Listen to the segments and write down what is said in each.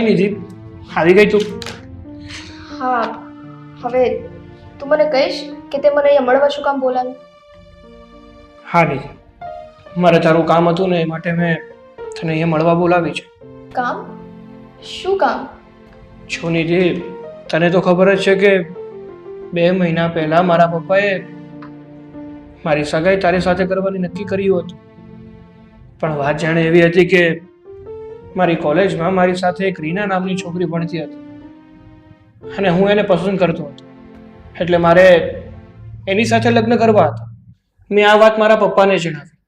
રાહુલ નહીં જીત. આવી ગઈ તું. હા હવે તું મને કહીશ કે તે મને અહીંયા મળવા શું કામ બોલાવ્યું હા નહીં મારે તારું કામ હતું ને એ માટે મેં તને અહીંયા મળવા બોલાવી છે. કામ? શું કામ? છો નિધિ તને તો ખબર જ છે કે બે મહિના પહેલાં મારા પપ્પાએ મારી સગાઈ તારી સાથે કરવાની નક્કી કર્યું હતું. પણ વાત જાણે એવી હતી કે મારી કોલેજમાં મારી સાથે એક રીના નામની છોકરી ભણતી હતી. અને હું એને પસંદ કરતો હતો. એટલે મારે એની સાથે લગ્ન કરવા હતા. મેં આ વાત મારા પપ્પાને જણાવી.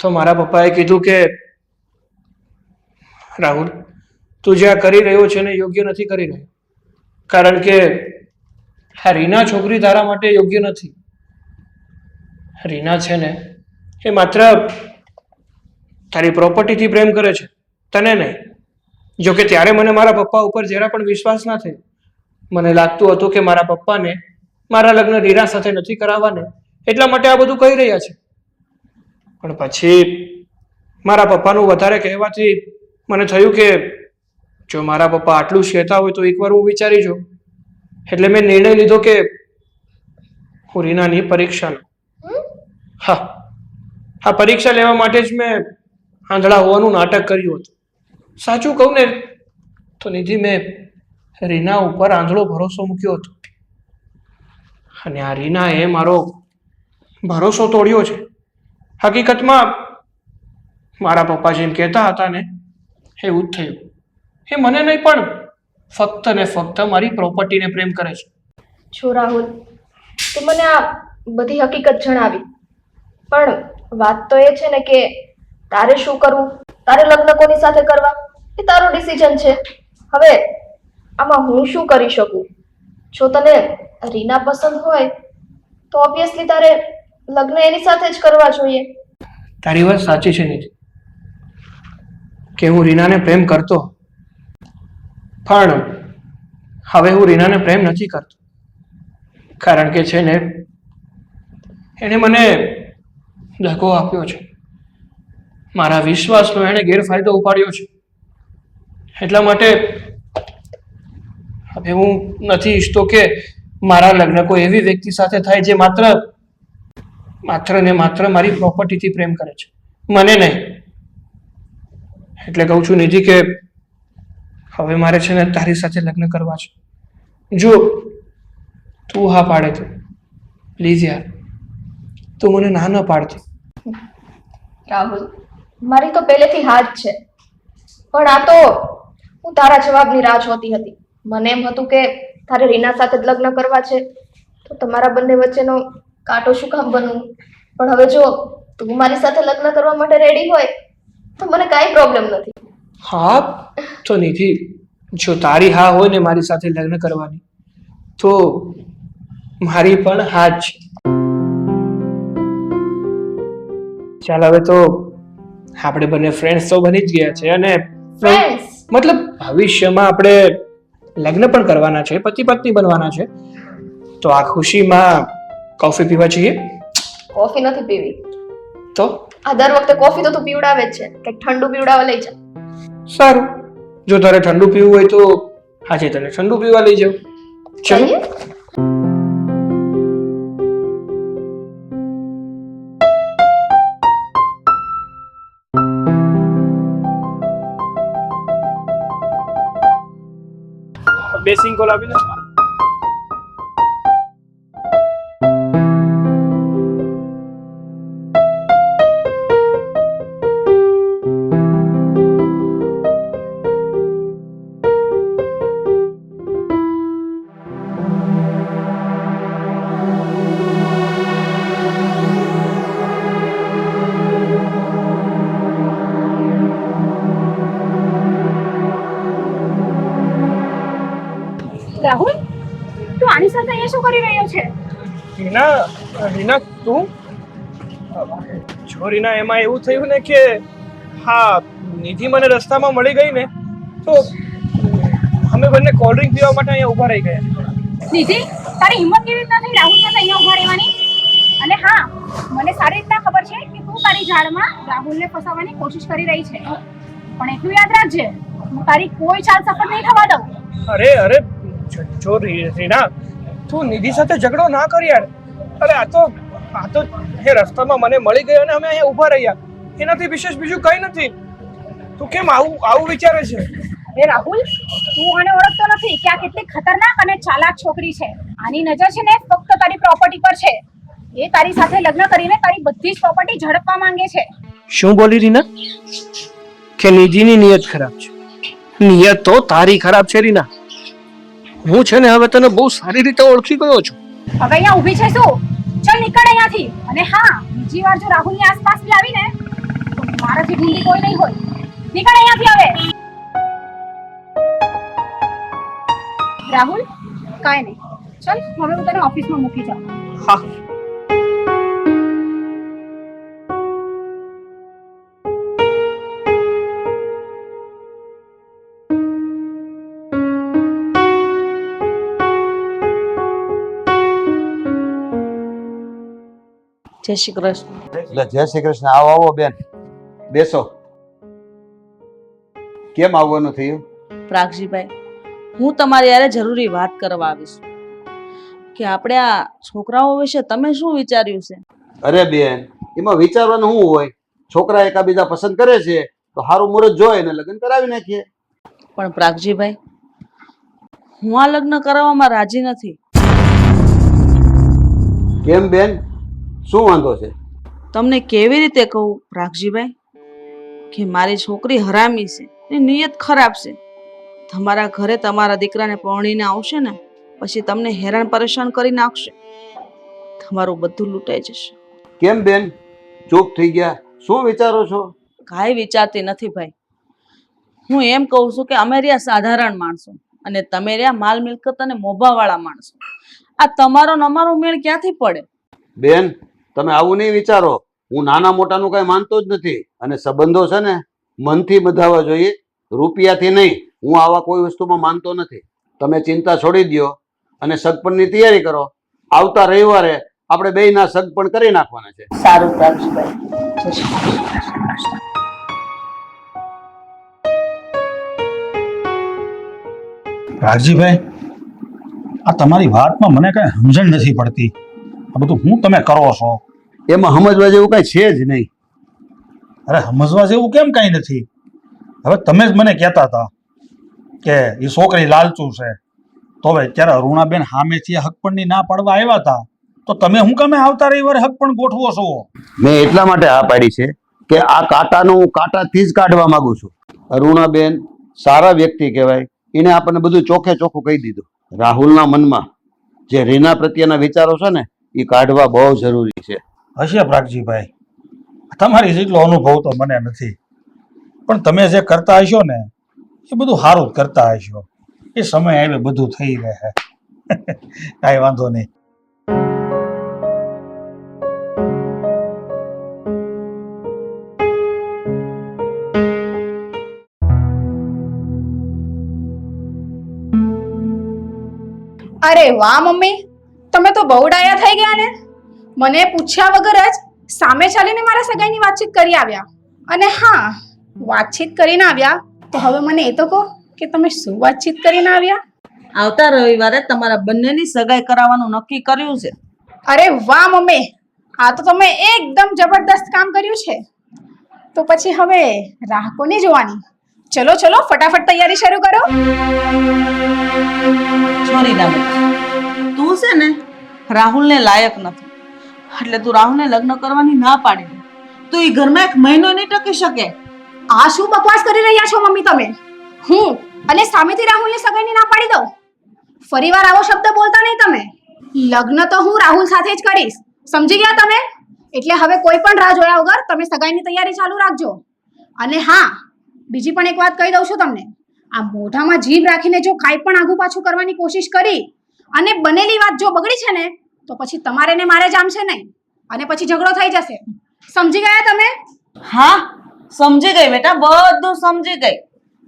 તો મારા પપ્પાએ કીધું કે, રાહુલ, તું જે આ કરી રહ્યો છે ને યોગ્ય નથી કરી રહ્યો. કારણ કે આ રીના છોકરી તારા માટે યોગ્ય નથી. રીના છે ને એ માત્ર તારી પ્રોપર્ટીથી પ્રેમ કરે છે. તને નહીં. જોકે ત્યારે મને મારા પપ્પા ઉપર જરા પણ વિશ્વાસ ના થયો. મને લાગતું હતું કે મારા પપ્પાને મારા લગ્ન રીરા સાથે નથી કરાવવાને એટલા માટે આ બધું કહી રહ્યા છે. પણ પછી મારા પપ્પાનું વધારે કહેવાથી મને થયું કે જો મારા પપ્પા આટલું શેતા કહેતા હોય તો એકવાર હું વિચારી જોઉં. એટલે મેં નિર્ણય લીધો કે હું રીનાની પરીક્ષા હા. આ પરીક્ષા લેવા માટે જ મેં આંધળા હોવાનું નાટક કર્યું હતું. સાચું કહું ને, તો નિધિ મેં રીના ઉપર આંધળો ભરોસો મૂક્યો હતો. અને આ રીનાએ મારો ભરોસો તોડ્યો છે. હકીકતમાં મારા પપ્પા જેમ કહેતા હતા ને, એવું જ થયું. એ મને નહીં, પણ ફક્ત ને ફક્ત મારી પ્રોપર્ટીને પ્રેમ કરે છે. છો રાહુલ, તું મને આ બધી હકીકત જણાવી. પણ વાત તો એ છે ને કે તારે શું કરવું? તારે લગ્ન કોની સાથે કરવા? એ તારું ડિસિઝન છે. હવે આમાં હું શું કરી શકું? જો તને રીના પસંદ હોય, તો ઓબ્વિયસલી તારે લગ્ન એની સાથે જ કરવા જોઈએ. તારી વાત સાચી છે નિધિ કે હું રીનાને પ્રેમ કરતો. પણ હવે હું રીનાને પ્રેમ નથી કરતો. કારણ કે છે ને, એણે મને ધક્કો આપ્યો છે. મારા વિશ્વાસનો એણે ગેરફાયદો ઉપાડ્યો છે. એટલા માટે હવે હું નથી ઈચ્છતો કે મારા લગ્ન કોઈ એવી વ્યક્તિ સાથે થાય જે માત્ર માત્ર ને માત્ર મારી પ્રોપર્ટીથી પ્રેમ કરે છે. મને નહીં. એટલે કહું છું નિધિ કે હવે મારે છે ને તારી સાથે લગ્ન કરવા છે. જો તું હા પાડે તો, પ્લીઝ યાર. તું મને ના ન પાડતી. રાહુલ, મારી તો પહેલેથી હાથ છે. પણ આ તો હું તારા જવાબની રાહ જોતી હતી. મને એમ હતું કે તારે રીના સાથે જ લગ્ન કરવા છે. તો તમારા બંને વચ્ચેનો કાંટો શું કામ બનવું? પણ હવે જો તું મારી સાથે લગ્ન કરવા માટે રેડી હોય તો મને કાંઈ પ્રોબ્લેમ નથી. હા તો નિધિ જો તારી હા હોય ને મારી સાથે લગ્ન કરવાની તો મારી પણ હા છે ચાલ હવે તો આપણે બંને ફ્રેન્ડ્સ તો બની જ ગયા છે અને ફ્રેન્ડ્સ મતલબ ભવિષ્યમાં આપણે લગ્ન પણ કરવાના છે પતિ પત્ની બનવાના છે. તો આ ખુશીમાં કોફી પીવા જઈએ? કોફી નથી પીવી. તો? આ દર વખતે કોફી તો તું પીવડાવે જ છે. કંઈક ઠંડુ પીવડાવવા લઈ જા. સારું. જો તારે ઠંડુ પીવું હોય તો આજે તને ઠંડુ પીવા લઈ જાઉં. ચલો. ચાલીએ બે રીના રીના તું? જો રીના એમાં એવું થયું ને કે હા નિધિ મને રસ્તામાં મળી ગઈ ને તો અમે બંને કોલ્ડ ડ્રિંક પીવા માટે અહીંયા ઊભા રહી ગયા. નિધિ તારી હિંમત કેવી રીતના થઈ? રાહુલ સાથે અહીંયા ઊભા રહેવાની? અને હા મને સારી રીતના ખબર છે કે તું તારી ઝાડમાં રાહુલને ફસાવવાની કોશિશ કરી રહી છે. પણ એટલું યાદ રાખજે હું તારી કોઈ ચાલ સફળ નહીં થવા દઉં. અરે અરે જો રીના તું નિધિ સાથે ઝઘડો ના કર યાર. અરે આ તો આ તો એ રસ્તામાં મને મળી ગયો અને અમે અહીંયા ઊભા રહ્યા. એનાથી વિશેષ બીજું કંઈ નથી. તું કેમ આવું આવું વિચારે છે? એ રાહુલ તું આને ઓળખતો નથી કે આ કેટલી ખતરનાક અને ચાલાક છોકરી છે. આની નજર છે ને ફક્ત તારી પ્રોપર્ટી પર છે. એ તારી સાથે લગ્ન કરીને તારી બધી જ પ્રોપર્ટી ઝડપવા માંગે છે. શું બોલી રીના? કે નિધિની નિયત ખરાબ છે. નિયત તો તારી ખરાબ છે રીના. હું છે ને હવે તને બહુ સારી રીતે ઓળખી ગયો છું. હવે અહીંયા ઊભી છે શું? ચલ નીકળ અહીંયાથી. અને હા, બીજી વાર જો રાહુલની આસપાસ બી આવીને, તો મારાથી ઢીંગી કોઈ નહીં હોય. નીકળ અહીંયાથી હવે. રાહુલ, કાંઈ નહીં. ચલ, હવે હું તને ઓફિસમાં મૂકી જાઉં. હા. જય શ્રી કૃષ્ણ. એટલે જય શ્રી કૃષ્ણ. આવો આવો બેન. બેસો. કેમ આવવાનું થયું? પ્રાગજીભાઈ હું તમારી યારે જરૂરી વાત કરવા આવીશ. કે આપણે આ છોકરાઓ વિશે તમે શું વિચાર્યું છે? અરે બેન એમાં વિચારવાનું શું હોય? છોકરા એકાબીજા પસંદ કરે છે તો સારું મુહૂર્ત જોઈએ ને લગ્ન કરાવી નાખીએ. પણ પ્રાગજીભાઈ હું આ લગ્ન કરાવવામાં રાજી નથી. કેમ બેન? શું વાંધો છે? તમને કેવી રીતે કહું પ્રાગજીભાઈ કે મારી છોકરી હરામી છે એની નિયત ખરાબ છે. તમારા ઘરે તમારા દીકરાને પરણીને આવશે ને પછી તમને હેરાન પરેશાન કરી નાખશે. તમારું બધું લૂંટાઈ જશે. કેમ બેન? ચૂપ થઈ ગયા. શું વિચારો છો? કાંઈ વિચારતી નથી ભાઈ. હું એમ કહું છું કે અમે રહ્યા સાધારણ માણસો અને તમે રહ્યા માલ મિલકત અને મોભાવાળા માણસો. આ તમારો નમારો અમારો મેળ ક્યાંથી પડે? બેન તમે આવું નહીં વિચારો. હું નાના મોટાનું કાંઈ માનતો જ નથી. અને સંબંધો છે ને મનથી બધાવા જોઈએ રૂપિયાથી નહીં. હું આવા કોઈ વસ્તુમાં માનતો નથી. તમે ચિંતા છોડી દ્યો અને સગપણની તૈયારી કરો. આવતા રવિવારે આપણે બેયના સગપણ કરી નાખવાના છે. સારું. રાજીભાઈ આ તમારી વાતમાં મને કઈ સમજણ નથી પડતી. આ બધું હું તમે કરો છો? એમાં સમજવા જેવું કઈ છે જ નહીં. અરે સમજવા જેવું કેમ કઈ નથી? હવે તમે જ મને કહેતા હતા કે એ છોકરી લાલચું છે. તો હવે ત્યારે અરુણાબેન સામેથી હકપણની ના પાડવા આવ્યા હતા. તો તમે હું કમે આવતા રવિવારે હકપણ ગોઠવો છો? મેં એટલા માટે આ પાડી છે કે આ કાંટાનું હું કાંટાથી જ કાઢવા માંગુ છું. અરુણાબેન સારા વ્યક્તિ કહેવાય. એને આપણને બધું ચોખે ચોખ્ખું કહી દીધું. રાહુલના મનમાં જે રીના પ્રત્યેના વિચારો છે ને એ કાઢવા બહુ જરૂરી છે. હશે પ્રાગજીભાઈ. તમારી જેટલો અનુભવ તો મને નથી. પણ તમે જે કરતા હશો ને એ બધું સારું કરતા હશો. એ સમય આવે બધું થઈ રહે કાંઈ વાંધો નહીં. અરે વાહ મમ્મી. તમે તો બહુ ડાયા થઈ ગયા ને? મને પૂછ્યા વગર જ સામે ચાલીને મારા સગાઈની વાતચીત કરી આવ્યા. અને હા વાતચીત કરીને આવ્યા. તો હવે મને એ તો કહો કે તમે શું વાતચીત કરીને આવ્યા? આવતા રવિવારે તમારા બંનેની સગાઈ કરાવવાનું નક્કી કર્યું છે. અરે વાહ મમ્મી આ તો તમે એકદમ જબરદસ્ત કામ કર્યું છે. તો પછી હવે રાહ કોની જોવાની? ચલો ચલો ફટાફટ તૈયારી શરૂ કરો. છોરી ના તું છે ને રાહુલને લાયક નથી. એટલે તું રાહુલને લગ્ન કરવાની ના પાડી તું એ ઘરમાં એક મહિનો નહીં ટકી શકે. આ શું બકવાસ કરી રહ્યા છો મમ્મી તમે? હું અને સામેથી રાહુલની સગાઈની ના પાડી દઉં? ફરીવાર આવો શબ્દ બોલતા નહીં તમે? લગ્ન તો હું રાહુલ સાથે જ કરીશ. સમજી ગયા તમે? એટલે હવે કોઈ પણ રાહ જોયા વગર તમે સગાઈની તૈયારી ચાલુ રાખજો. અને હા, બીજી પણ એક વાત કહી દઉં છું તમને. આ મોઢામાં જીભ રાખીને જો કાંઈ પણ આગુ પાછું કરવાની કોશિશ કરી અને બનેલી વાત જો બગડી છે ને, તો પછી તમારે ને મારે જામશે નહીં. અને પછી ઝઘડો થઈ જશે. સમજી ગયા તમે? હા, સમજી ગઈ બેટા, બધું સમજી ગઈ.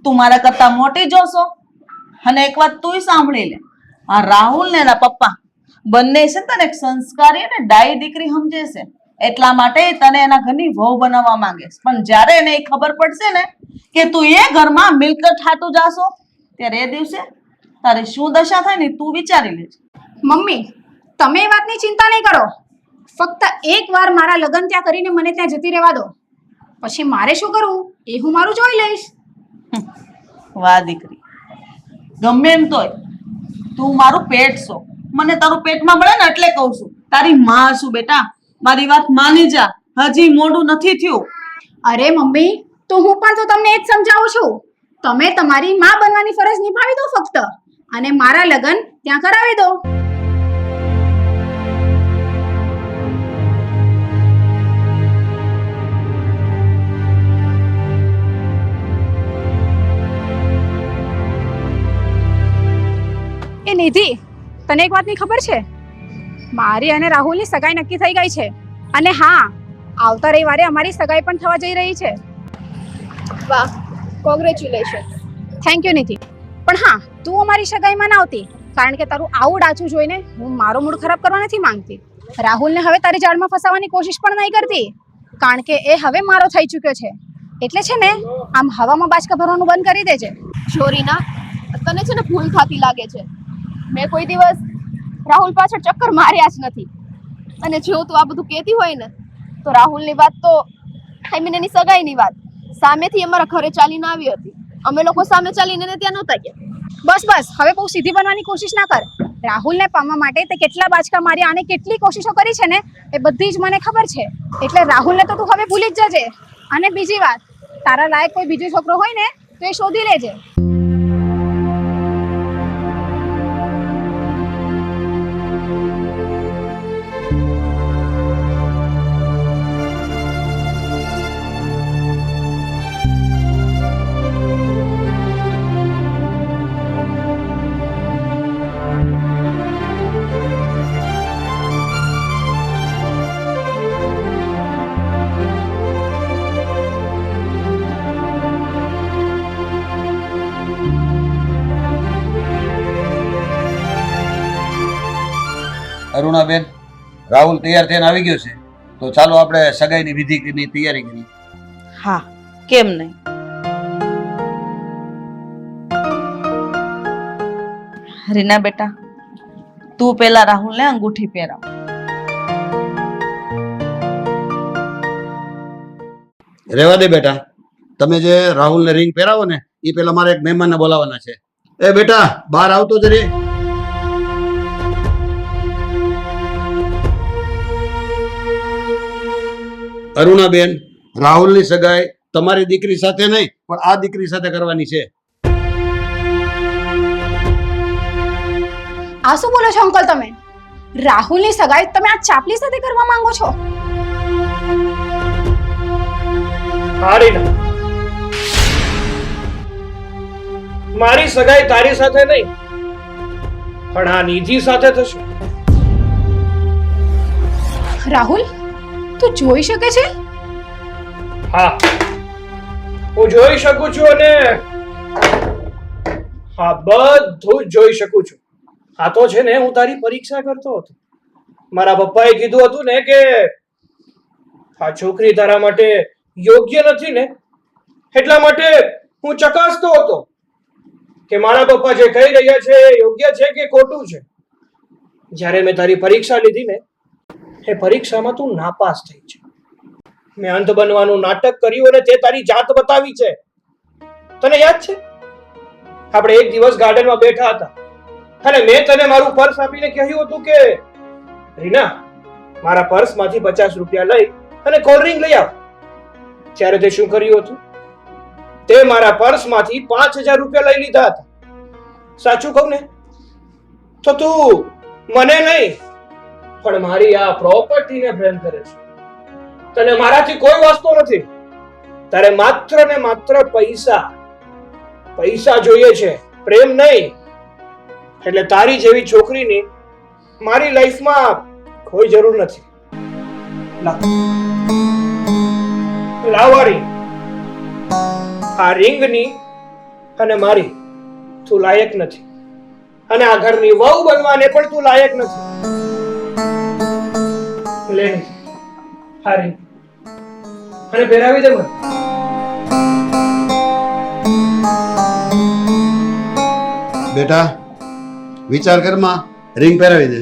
તું મારા કરતા મોટી જોશો. અને એક વાત તુંય સાંભળી લે. આ રાહુલ ને એના પપ્પા, બંને છે તને એક સંસ્કારી અને ડાઈ દીકરી સમજે છે. એટલા માટે તને એના ઘરની વહુ બનાવવા માંગે. પણ જ્યારે એને એ ખબર પડશે ને કે તું એ ઘરમાં મિલકત હાટું જાશો, ત્યારે એ દિવસે તારી શું દશા થાય ને તું વિચારી લેજે. મમ્મી તમે એ વાતની ચિંતા નહીં કરો. ફક્ત એક વાર મારા લગ્ન ત્યાં કરીને મને ત્યાં જતી રહેવા દો. પછી મારે શું કરવું? એ હું મારું જોઈ લઈશ. વાહ દીકરી. ગમે એમ તોય તું મારું પેટ છો. મને તારું પેટમાં મળે ને એટલે કહું છું. તારી માં છું બેટા. મારી વાત માની જા. હજી મોડું નથી થયું. અરે મમ્મી તો હું પણ તો તમને એ જ સમજાવું છું. તમે તમારી માં બનવાની ફરજ નિભાવી દો ફક્ત. અને મારા લગ્ન ત્યાં કરાવી દો. એ નિધિ તને એક વાતની ખબર છે? મારી અને રાહુલની સગાઈ નક્કી થઈ ગઈ છે. અને હા આવતા રવિવારે અમારી સગાઈ પણ થવા જઈ રહી છે. વાહ કોંગ્રેચ્યુલેશન થેન્ક યુ નિધિ. પણ હા તું અમારી સગાઈમાં ના આવતી, કારણ કે તારું આવું ડાચું જોઈને હું મારો મૂડ ખરાબ કરવા નથી માંગતી. રાહુલને હવે તારી જાળમાં ફસાવવાની કોશિશ પણ નહીં કરતી, કારણ કે એ હવે મારો થઈ ચૂક્યો છે. એટલે છે ને, આમ હવામાં બાચકા ભરવાનું બંધ કરી દેજે. ચોરીના તને છે ને ભૂલ થતી લાગે છે. મેં કોઈ દિવસ રાહુલ પાછળ ચક્કર માર્યા જ નથી. અને જો તું આ બધું કહેતી હોય ને, તો રાહુલની વાત તો આઈ મીન એની સગાઈની વાત. સામેથી અમારા ઘરે ચાલીને આવી હતી. અમે લોકો સામે ચાલીને ત્યાં નહોતા ગયા. બસ બસ. હવે બહુ સીધી બનવાની કોશિશ ના કર. રાહુલને પામવા માટે તે કેટલા બાચકા માર્યા આને કેટલી કોશિશો કરી છે ને, એ બધી જ મને ખબર છે. એટલે રાહુલને તો તું હવે ભૂલી જ જજે. અને બીજી વાત, તારા લાયક કોઈ બીજો છોકરો હોય ને, તો એ શોધી લેજે. અરુણાબેન રાહુલ તૈયાર થઈને આવી ગયો છે. તો ચાલો આપણે સગાઈની વિધિની તૈયારી કરીએ. હા કેમ નહીં? રીના બેટા તું પેલા રાહુલને અંગૂઠી પહેરાવ. રેવા દે બેટા. તમે જે રાહુલને રિંગ પહેરાવો ને એ પેલા મારે એક મહેમાનને બોલાવવાના છે. એ બેટા બહાર આવતો જ રે. અરુણાબેન રાહુલની સગાઈ. તમારી દીકરી સાથે નહીં પણ આ દીકરી સાથે કરવાની છે. આ શું બોલો છો અંકલ તમે? રાહુલની સગાઈ તમે આ ચાપલી સાથે કરવા માંગો છો? મારી સગાઈ તારી સાથે નહીં પણ આ નિધિ સાથે થશે. રાહુલ તું જોઈ શકે છે? હા. હું જોઈ શકું છું અને હા, બધું જોઈ શકું છું. આ તો છે ને, હું તારી પરીક્ષા કરતો હતો. મારા પપ્પાએ કીધું હતું ને કે આ છોકરી તારા માટે યોગ્ય નથી ને, એટલા માટે હું ચકાસતો હતો કે મારા પપ્પા જે કહી રહ્યા છે યોગ્ય છે કે ખોટું છે. જ્યારે મેં તારી પરીક્ષા લીધી ને એ પરીક્ષામાં તું નાપાસ થઈ છે. મેં અંત બનવાનું નાટક કર્યું અને તે તારી જાત બતાવી છે. તને યાદ છે? આપણે એક દિવસ ગાર્ડનમાં બેઠા હતા. અને મેં તને મારું પર્સ આપીને કહ્યું હતું કે, રીના, મારા પર્સમાંથી પચાસ રૂપિયા લઈ અને કોલ્ડ્રિંક લઈ આવ. ત્યારે તે શું કર્યું હતું? તે મારા પર્સમાંથી પાંચ હજાર રૂપિયા લઈ લીધા હતા. સાચું કહું ને? તો તું મને નહીં પણ મારી આ પ્રોપર્ટીને પ્રેમ કરે છે. તને મારાથી કોઈ વાસ્તો નથી. તારે માત્ર ને માત્ર પૈસા પૈસા જોઈએ છે, પ્રેમ નહીં. એટલે તારી જેવી છોકરીની મારી લાઈફમાં કોઈ જરૂર નથી. લાવ લાવ આ આ રિંગની અને મારી તું લાયક નથી. અને આ ઘરની વહુ બનવાને પણ તું લાયક નથી. લે હારી. અને પહેરાવી દે બેટા વિચાર કરમાં રિંગ પહેરાવી દે.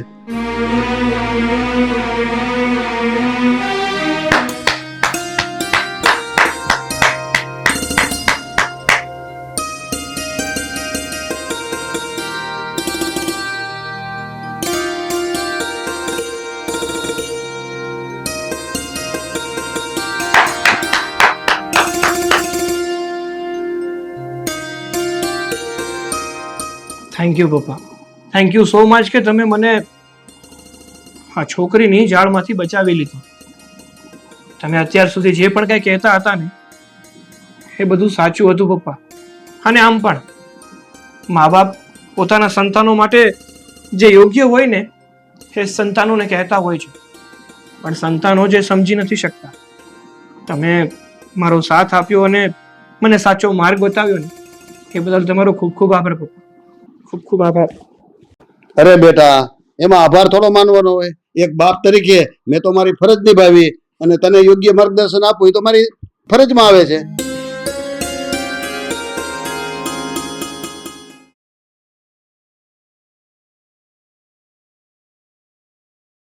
થેન્ક યુ પપ્પા. થેન્ક યુ સો મચ કે તમે મને આ છોકરીની જાળમાંથી બચાવી લીધી. તમે અત્યાર સુધી જે પણ કંઈ કહેતા હતા ને, એ બધું સાચું હતું પપ્પા. અને આમ પણ મા બાપ પોતાના સંતાનો માટે જે યોગ્ય હોય ને, એ સંતાનોને કહેતા હોય છે. પણ સંતાનો જે સમજી નથી શકતા. તમે મારો સાથ આપ્યો અને મને સાચો માર્ગ બતાવ્યો ને, એ બદલ તમારો ખૂબ ખૂબ આભાર પપ્પા. ખૂબ ખૂબ આભાર. અરે બેટા, એમાં આભાર થોડો માનવાનો હોય. એક બાપ તરીકે મેં તો મારી ફરજ નિભાવી અને તને યોગ્ય માર્ગદર્શન આપવું એ તો મારી ફરજમાં આવે છે.